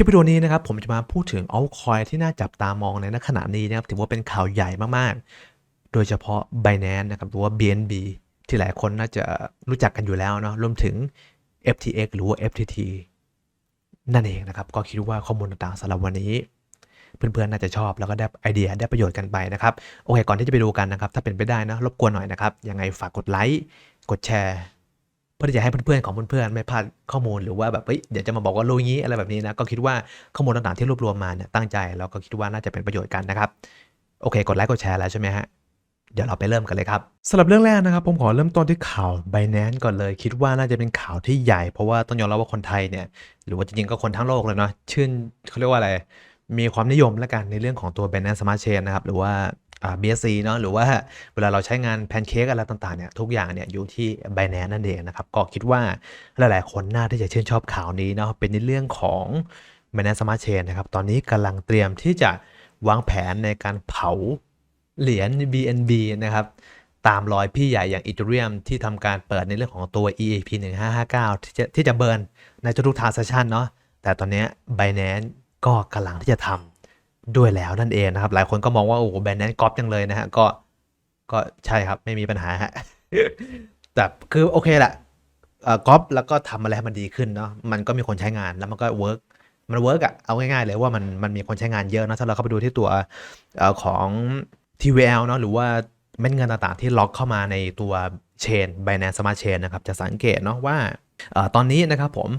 ลิปวิดีโอนี้นะครับผมจะมาพูดถึงเอาคอยที่น่าจับตามองในขณะนี้นะครับถือว่าเป็นข่าวใหญ่มากๆ โดยเฉพาะ Binance นะครับหรือว่า BNB ที่หลายคนน่าจะรู้จักกันอยู่แล้วเนาะรวมถึง FTX หรือว่า FTT นั่นเองนะครับ ก็คิดว่าข้อมูลต่างๆสำหรับวันนี้เพื่อนๆ น่าจะชอบแล้วก็ได้ไอเดียได้ประโยชน์กันไปนะครับ โอเค ก่อนที่จะไปดูกันนะครับ ถ้าเป็นไปได้นะ รบกวนหน่อยนะครับ ยังไงฝากกดไลค์ กดแชร์ พื่อที่จะให้เพื่อนๆของเพื่อนๆไม่พลาดข้อมูลหรือว่าแบบเฮ้ยเดี๋ยวจะมาบอกว่ารู้งี้อะไรแบบนี้นะก็คิดว่าข้อมูลต่างๆที่รวบรวมมาเนี่ยตั้งใจแล้วก็คิดว่าน่าจะเป็นประโยชน์กันนะครับโอเค กดไลค์กดแชร์แล้วใช่ไหมฮะเดี๋ยวเราไปเริ่มกันเลยครับสำหรับเรื่องแรกนะครับ ผมขอเริ่มต้นที่ข่าว Binance ก่อนเลย คิดว่าน่าจะเป็นข่าวที่ใหญ่ เพราะว่าต้องยอมรับว่าคนไทยเนี่ย หรือว่าจริงๆก็คนทั้งโลกเลยเนาะชื่นเขาเรียกว่าอะไร มีความนิยมและกันในเรื่องของตัว Binance Smart Chain นะครับ หรือว่าอ่า BSC เนาะหรือว่าเวลาเราใช้งานแพนเค้กอะไรต่างๆเนี่ยทุกอย่างเนี่ยอยู่ที่ Binance นั่นเองนะครับ ก็คิดว่าหลายๆคนน่าที่จะชื่นชอบข่าวนี้เนาะเป็นในเรื่องของ Binance Smart Chain นะครับ ตอนนี้กำลังเตรียมที่จะวางแผนในการเผาเหรียญ BNB นะครับตามรอยพี่ใหญ่อย่าง Ethereum ที่ทำการเปิดในเรื่องของตัว EAP 1559 ที่จะที่จะเบิร์นในทุกๆ transaction เนาะแต่ตอนนี้ Binance ก็กำลังที่จะทำด้วยแล้วนั่นเองนะครับ หลายคนก็มองว่าโอ้โหแบรนด์นั้นก๊อปจังเลยนะฮะก็ก็ใช่ครับไม่มีปัญหาฮะแต่คือโอเคแหละก๊อปแล้วก็ทำอะไรให้มันดีขึ้นเนาะมันก็มีคนใช้งานแล้วมันก็เวิร์กมันเวิร์กอะเอาง่ายๆเลยว่ามันมันมีคนใช้งานเยอะนะถ้าเราเข้าไปดูที่ตัวอของ TVL เนาะหรือว่าเม็ดเงินต่างๆ ที่ล็อกเข้ามาในตัวเชน Binance Smart Chain นะครับ จะสังเกตเนาะว่าอตอนนี้นะครับผม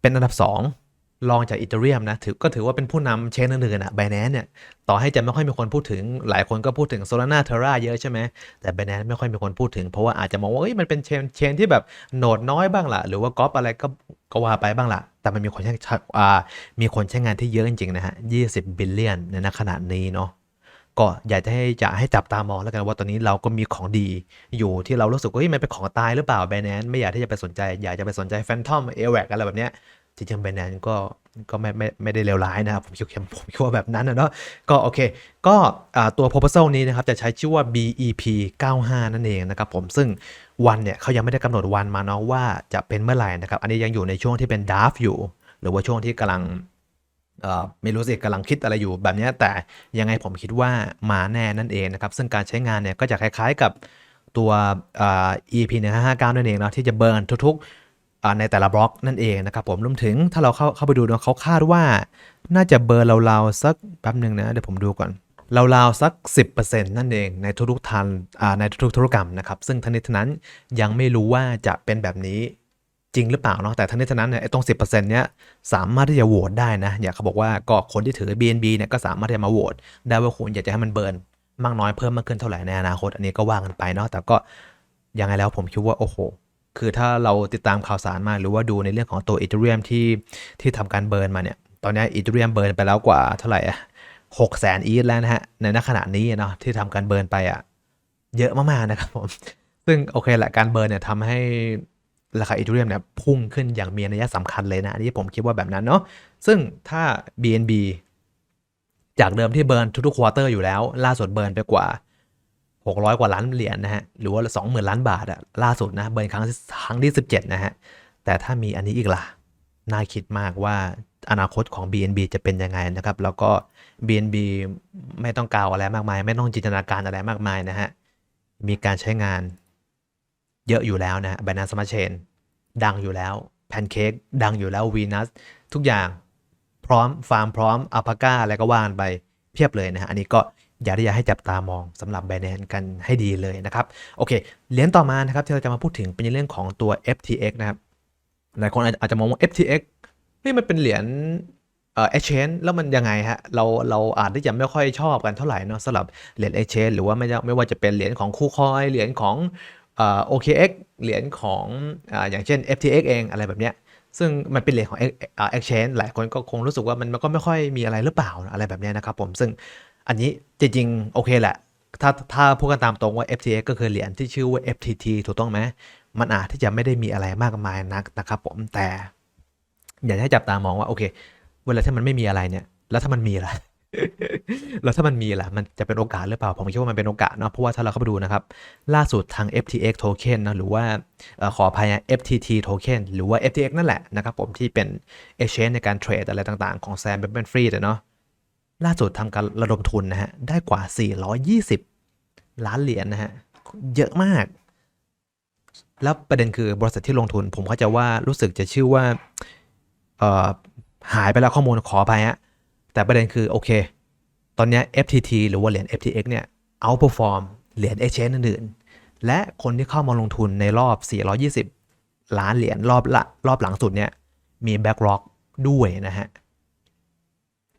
เป็นอันดับ 2 รองจากอีเทเรียมนะถือก็ถือว่าเป็นผู้นำเชนอื่นๆอะ Binance เนี่ยต่อให้จะไม่ค่อยมีคนพูดถึง หลายคนก็พูดถึง Solana Terra เยอะใช่ไหมแต่ Binance ไม่ค่อยมีคนพูดถึง เพราะว่าอาจจะมองว่าเอ้ยมันเป็นเชนเชนที่แบบโหนดน้อยบ้างล่ะ หรือว่าก๊อปอะไรก็ก็ว่าไปบ้างล่ะ แต่มันมีคนใช้อ่ามีคนใช้งานที่เยอะจริงๆนะฮะ20บิลเลียนในณขณะนี้เนาะก็อยากจะให้จะให้จับตามองแล้วกันว่าตอนนี้เราก็มีของดีอยู่ที่เรารู้สึกว่าเฮ้ยมันเป็นของตายหรือเปล่าแบรนด์ไม่อยากที่จะไปสนใจ อยากจะไปสนใจแฟนทอมเอแวกอะไรแบบเนี้ย จริงๆแบรนด์ก็ก็ไม่ไม่ไม่ได้เลวร้ายนะครับผมคิดว่าผมคิดว่าแบบนั้นนะเนาะก็โอเค ก็ตัว proposal นี้นะครับจะใช้ชื่อว่า BEP 95 นั่นเองนะครับผมซึ่งวันเนี่ยเขายังไม่ได้กำหนดวันมาเนาะว่าจะเป็นเมื่อไหร่นะครับ อันนี้ยังอยู่ในช่วงที่เป็นด a f อยู่ หรือว่าช่วงที่กำลังไม่รู้สิกำลังคิดอะไรอยู่แบบนี้แต่ยังไงผมคิดว่ามาแน่นั่นเองนะครับ ซึ่งการใช้งานเนี่ยก็จะคล้ายๆกับตัว EP 1559นั่นเองเนาะที่จะเบิร์นทุกๆ ในแต่ละบล็อกนั่นเองนะครับผมรวมถึงถ้าเราเข้าเข้าไปดูเนะเขาคาดว่า น่าจะเบิร์นราๆสักแป๊บหนึ่งนะเดี๋ยวผมดูก่อนราวๆสัก 10%นั่นเองในทุกๆทันอ่าในทุกๆธุรกรรมนะครับ ซึ่งทั้งนี้ทั้งนั้นยังไม่รู้ว่าจะเป็นแบบนี้จริงหรือเปล่าเนาะแต่ทั้งนี้ทั้งนั้นเนี่ยไอ้ตรง 10%เนี้ยสามารถที่จะโหวตได้นะอย่างเขาบอกว่าก็คนที่ถือ BNB เนี่ยก็สามารถที่จะมาโหวตได้ว่าคุณอยากจะให้มันเบิร์นมากน้อยเพิ่มมากขึ้นเท่าไหร่ในอนาคต อันนี้ก็ว่ากันไปเนาะแต่ก็ยังไงแล้วผมคิดว่าโอ้โห คือถ้าเราติดตามข่าวสารมาหรือว่าดูในเรื่องของตัวอีเทเรียมที่ที่ทำการเบิร์นมาเนี่ย ตอนนี้อีเทเรียมเบิร์นไปแล้วกว่าเท่าไหร่อะหกแสนอีทแล้วนะฮะ ในณขณะนี้เนาะที่ทำการเบิร์นไปอะเยอะมากๆนะครับผม ซึ่งโอเคแหละการเบิร์นเนี่ยทำให้ราคาอีเทเรียมเนี่ยพุ่งขึ้นอย่างมีนัยสำคัญเลยนะอันนี้ผมคิดว่าแบบนั้นเนาะ ซึ่งถ้า BNB จากเดิมที่เบิร์นทุกๆควอเตอร์อยู่แล้ว ล่าสุดเบิร์นไปกว่า 600 กว่าล้านเหรียญนะฮะ หรือว่า 20,000 ล้านบาทอะล่าสุดนะ เบิร์นครั้งครั้งที่ 17 นะฮะ แต่ถ้ามีอันนี้อีกล่ะ น่าคิดมากว่าอนาคตของ BNB จะเป็นยังไงนะครับ แล้วก็ BNB ไม่ต้องกล่าวอะไรมากมาย ไม่ต้องจินตนาการอะไรมากมายนะฮะ มีการใช้งานเยอะอยู่แล้วนะ Binance Smart Chain ดังอยู่แล้ว Pancake ดังอยู่แล้ว Venus ทุกอย่างพร้อมฟาร์มพร้อมอัลพาก้าอะไรก็ว่านไปเพียบเลยนะฮะ อันนี้ก็ อย่ากที่จะให้จับตามองสำหรับ Binance กันให้ดีเลยนะครับ โอเค เหรียญต่อมานะครับที่เราจะมาพูดถึงเป็นเรื่องของตัว FTX นะครับ หลายคนอาจจะมองว่า FTX เฮ้ยมันเป็นเหรียญเอ่อ exchange แล้วมันยังไงฮะ เราเราอาจที่จะไม่ค่อยชอบกันเท่าไหร่เนาะสำหรับเหรียญ exchange หรือว่าไม่ไม่ว่าจะเป็นเหรียญของคูคอยเหรียญของเอ่อ OKX เหรียญของอ่าอย่างเช่น FTX เองอะไรแบบเนี้ยซึ่งมันเป็นเหรียญของ ex- อ่า exchange หลายคนก็คงรู้สึกว่ามันมันก็ไม่ค่อยมีอะไรหรือเปล่าอะไรแบบเนี้ยนะครับผมซึ่ง อันนี้จริงๆ โอเคแหละ ถ้าถ้าพูดกันตามตรงว่า FTX ก็คือเหรียญที่ชื่อว่า FTT ถูกต้องไหมมันอาจที่จะไม่ได้มีอะไรมากมายนักนะครับผมแต่ อยากให้จับตามองว่าโอเค เวลาที่มันไม่มีอะไรเนี่ย แล้วถ้ามันมีล่ะแล้วถ้ามันมีล่ะ มันจะเป็นโอกาสหรือเปล่า ผมคิดว่ามันเป็นโอกาสเนาะ เพราะว่าถ้าเราเข้าไปดูนะครับ ล่าสุดทาง FTX token นะ หรือว่าออขออภัยนะ FTT token หรือว่า FTX นั่นแหละนะครับผมที่เป็น exchange ในการเทรดอะไรต่างๆ ของ Sam Bankman-Fried อะเนาะ ล่าสุดทำการระดมทุนนะฮะ ได้กว่า 420 ล้านเหรียญนะฮะ เยอะมาก แล้วประเด็นคือบริษัทที่ลงทุน ผมเข้าใจว่ารู้สึกจะชื่อว่าเอ่อหายไปแล้วข้อมูลขอไปฮะ แต่ประเด็นคือโอเค ตอนนี้ FTT หรือว่าเหรียญ FTX เนี่ย outperform เหรียญ exchange อื่นๆ และคนที่เข้ามาลงทุนในรอบ 420 ล้านเหรียญรอบละรอบหลังสุดเนี่ย มี BlackRock ด้วยนะฮะ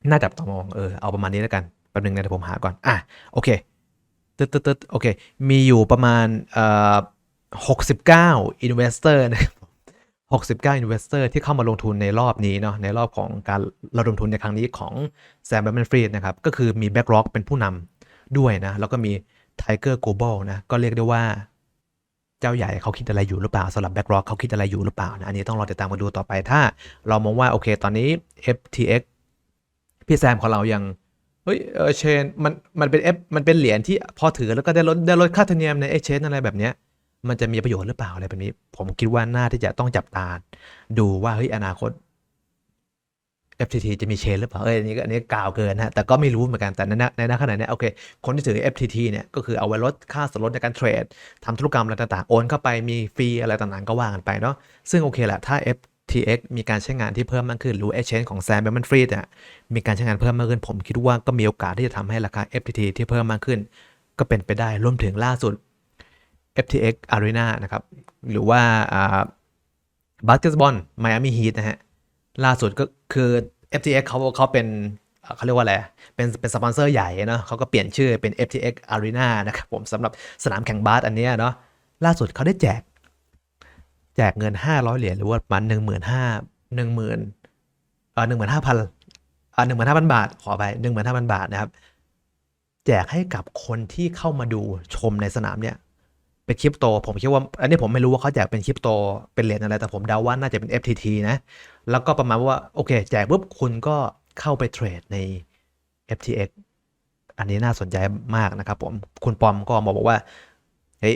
น่าจับตามองเออเอาประมาณนี้แล้วกันแป๊บนึงนะเดี๋ยวผมหาก่อนอะโอเคตึ๊ดตึ๊ดตึ๊ดโอเค มีอยู่ประมาณเอ่อ69 investor นะครับ69 investor ที่เข้ามาลงทุนในรอบนี้เนาะในรอบของการระดมทุนในครั้งนี้ของ Sam Bankman-Fried นะครับ ก็คือมี BlackRock เป็นผู้นำด้วยนะ แล้วก็มี Tiger Global นะ ก็เรียกได้ว่าเจ้าใหญ่เขาคิดอะไรอยู่หรือเปล่าสำหรับ BlackRock เขาคิดอะไรอยู่หรือเปล่านะอันนี้ต้องรอติดตามมาดูต่อไปถ้า เรามองว่าโอเคตอนนี้ FTX พี่แซมของเรายังเฮ้ยเออเชนมันมันเป็น F มันเป็นเหรียญที่พอถือแล้วก็ได้ลดได้ลดค่าธรรมเนียมใน exchange อะไรแบบเนี้ยมันจะมีประโยชน์หรือเปล่าอะไรแบบนี้ ผมคิดว่าน่าที่จะต้องจับตาดูว่าเฮ้ยอนาคต FTT จะมีเชนหรือเปล่าเอ้ยอันนี้ก็อันนี้กล่าวเกินนะแต่ก็ไม่รู้เหมือนกันแต่ในในขณะเนี้ยโอเค คนที่ถือ FTT เนี่ยก็คือเอาไว้ลดค่าส่วนลดในการเทรดทำธุรกรรมอะไรต่างๆ โอนเข้าไปมีฟรีอะไรต่างๆ ก็ว่ากันไปเนาะซึ่งโอเคแหละถ้า FTX มีการใช้งานที่เพิ่มมากขึ้น หรือ exchange ของ Sam Bankman-Fried เนี่ยมีการใช้งานเพิ่มมากขึ้น ผมคิดว่าก็มีโอกาสที่จะทำให้ราคา FTT ที่เพิ่มมากขึ้น ก็เป็นไปได้รวมถึงล่าสุด FTX Arena นะครับ หรือว่าบาสเกตบอลไมอามีฮีทนะฮะ ล่าสุดก็คือ FTX เขาเขาเป็นเขาเรียกว่าอะไร เป็นเป็นสปอนเซอร์ใหญ่เนาะเขาก็เปลี่ยนชื่อเป็น FTX Arena นะครับผมสำหรับสนามแข่งบาสอันนี้เนาะล่าสุดเขาได้แจก แจกเงิน 500 เหรียญหรือว่าประมาณ15,000 10,000เอ่อ15,000อ่า15,000บาท ขอไป15,000บาทนะครับ แจกให้กับคนที่เข้ามาดูชมในสนามเนี่ย เป็นคริปโต ผมคิดว่า อันนี้ผมไม่รู้ว่าเขาแจกเป็นคริปโต เป็นเหรียญอะไร แต่ผมเดาว่าน่าจะเป็น FTT นะ แล้วก็ประมาณว่า โอเค แจกปุ๊บคุณก็เข้าไปเทรดใน FTX อันนี้น่าสนใจมากนะครับผม คุณปอมก็มาบอกว่า เฮ้ย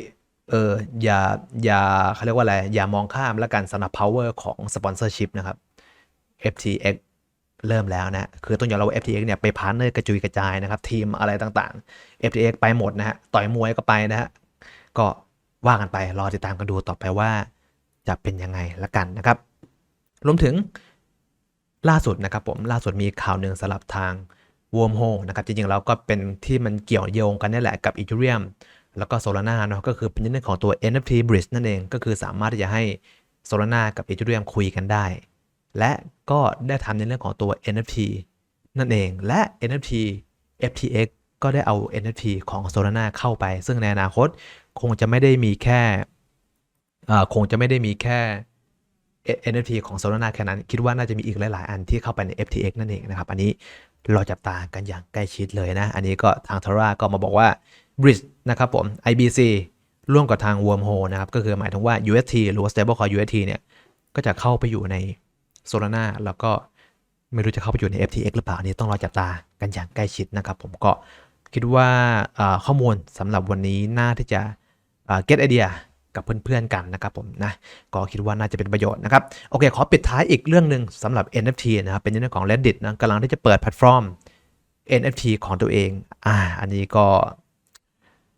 เอออย่าอย่าเขาเรียกว่าอะไร อย่ามองข้ามแล้วกันสำหรับ power ของ sponsorship นะครับ FTX เริ่มแล้วนะ คือต้องยอมรับว่า FTX เนี่ยไปพาร์เนอร์กระจุยกระจายนะครับ ทีมอะไรต่างๆ FTX ไปหมดนะฮะ ต่อยมวยก็ไปนะฮะ ก็ว่ากันไป รอติดตามกันดูต่อไปว่า จะเป็นยังไงละกันนะครับ รวมถึงล่าสุดนะครับผม ล่าสุดมีข่าวหนึ่งสำหรับทาง Wormhole นะครับ จริงๆแล้วก็เป็นที่มันเกี่ยวโยงกันนี่แหละกับ Ethereum แล้วก็ Solana เนาะก็คือเป็นเรื่องของตัว NFT Bridge นั่นเองก็คือสามารถที่จะให้ Solana กับ Ethereum คุยกันได้ และก็ได้ทำในเรื่องของตัว NFT นั่นเองและ NFT FTX ก็ได้เอา NFT ของ Solana เข้าไป ซึ่งในอนาคตคงจะไม่ได้มีแค่คงจะไม่ได้มีแค่ NFT ของ Solana แค่นั้น คิดว่าน่าจะมีอีกหลาย ๆ อันที่เข้าไปใน FTX นั่นเองนะครับ อันนี้ราจับตากันอย่างใกล้ชิดเลยนะ อันนี้ก็ทาง Terra ก็มาบอกว่า Bridge นะครับผม IBC ร่วมกับทาง Wormhole นะครับ ก็คือหมายถึงว่า UST หรือว่า Stablecoin UST เนี่ย ก็จะเข้าไปอยู่ใน Solana แล้วก็ไม่รู้จะเข้าไปอยู่ใน FTX หรือเปล่าอันนี้ต้องรอจับตากันอย่างใกล้ชิดนะครับผมก็คิดว่าข้อมูลสำหรับวันนี้น่าที่จะ get idea กับเพื่อนๆกันนะครับผมนะก็คิดว่าน่าจะเป็นประโยชน์นะครับ โอเค ขอปิดท้ายอีกเรื่องหนึ่งสำหรับ NFT นะครับ เป็นเรื่องของ Reddit นะกำลังที่จะเปิดแพลตฟอร์ม NFT ของตัวเอง อ่า อันนี้ก็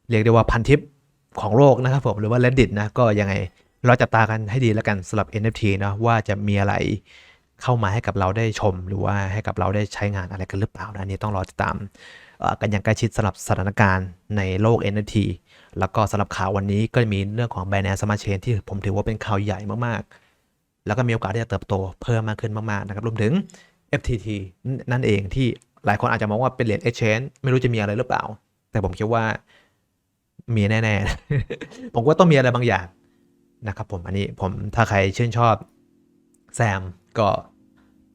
เรียกได้ว่าพันทิปของโลกนะครับผมหรือว่า Reddit นะก็ยังไงเราจับตากันให้ดีแล้วกันสำหรับ NFT นะว่าจะมีอะไรเข้ามาให้กับเราได้ชม หรือว่าให้กับเราได้ใช้งานอะไรกันหรือเปล่านะอันนี้ต้องรอติดตามกันอย่างใกล้ชิดสำหรับสถานการณ์ในโลก NFT แล้วก็สำหรับข่าววันนี้ก็มีเรื่องของ Binance Smart Chain ที่ผมถือว่าเป็นข่าวใหญ่มากๆ แล้วก็มีโอกาสที่จะเติบโตเพิ่มมากขึ้นมากๆนะครับรวมถึง FTT นั่นเองที่หลายคนอาจจะมองว่าเป็นเหรียญ exchange ไม่รู้จะมีอะไรหรือเปล่า แต่ผมคิดว่า มีแน่ๆ ผมว่าต้องมีอะไรบางอย่างนะครับผมอันนี้ผมถ้าใครชื่นชอบแซมก็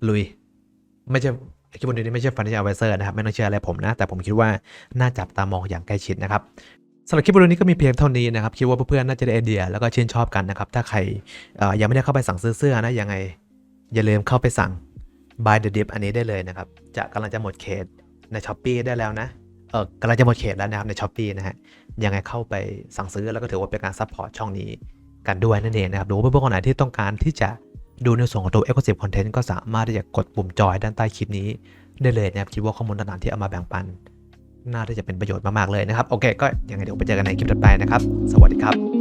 ลุย ไม่ใช่คิดว่านี้ไม่ใช่ financial advisor นะครับไม่ต้องเชื่ออะไรผมนะ แต่ผมคิดว่าน่าจับตามองอย่างใกล้ชิดนะครับสำหรับคลิปวิดีโอนี้ก็มีเพียงเท่านี้นะครับ คิดว่าเพื่อนๆน่าจะได้ไอเดีย แล้วก็ชื่นชอบกันนะครับ ถ้าใครยังไม่ได้เข้าไปสั่งซื้อเสื้อนะยังไง อย่าลืมเข้าไปสั่ง buy the dip อันนี้ได้เลยนะครับ จะกำลังจะหมดเขตใน s h อ p e e ได้แล้วนะ กำลังจะหมดเขตแล้วนะครับในช้อป e e นะฮะ ยังไงเข้าไปสั่งซื้อแล้วก็ถือว่าเป็นการซัพพอร์ตช่องนี้กันด้วยนั่นเองนะครับ หรือว่าเพื่อนๆคนไหนที่ต้องการที่จะดูในส่วนของตัว Exclusive Content ก็สามารถที่จะกดปุ่มจอยด้านใต้คลิปนี้ได้เลยนะครับ คิดว่าข้อมูลต่างๆที่เอามาแบ่งปัน น่าที่จะเป็นประโยชน์มากๆเลยนะครับ โอเค ก็ยังไงเดี๋ยวไปเจอกันในคลิปถัดไปนะครับ สวัสดีครับ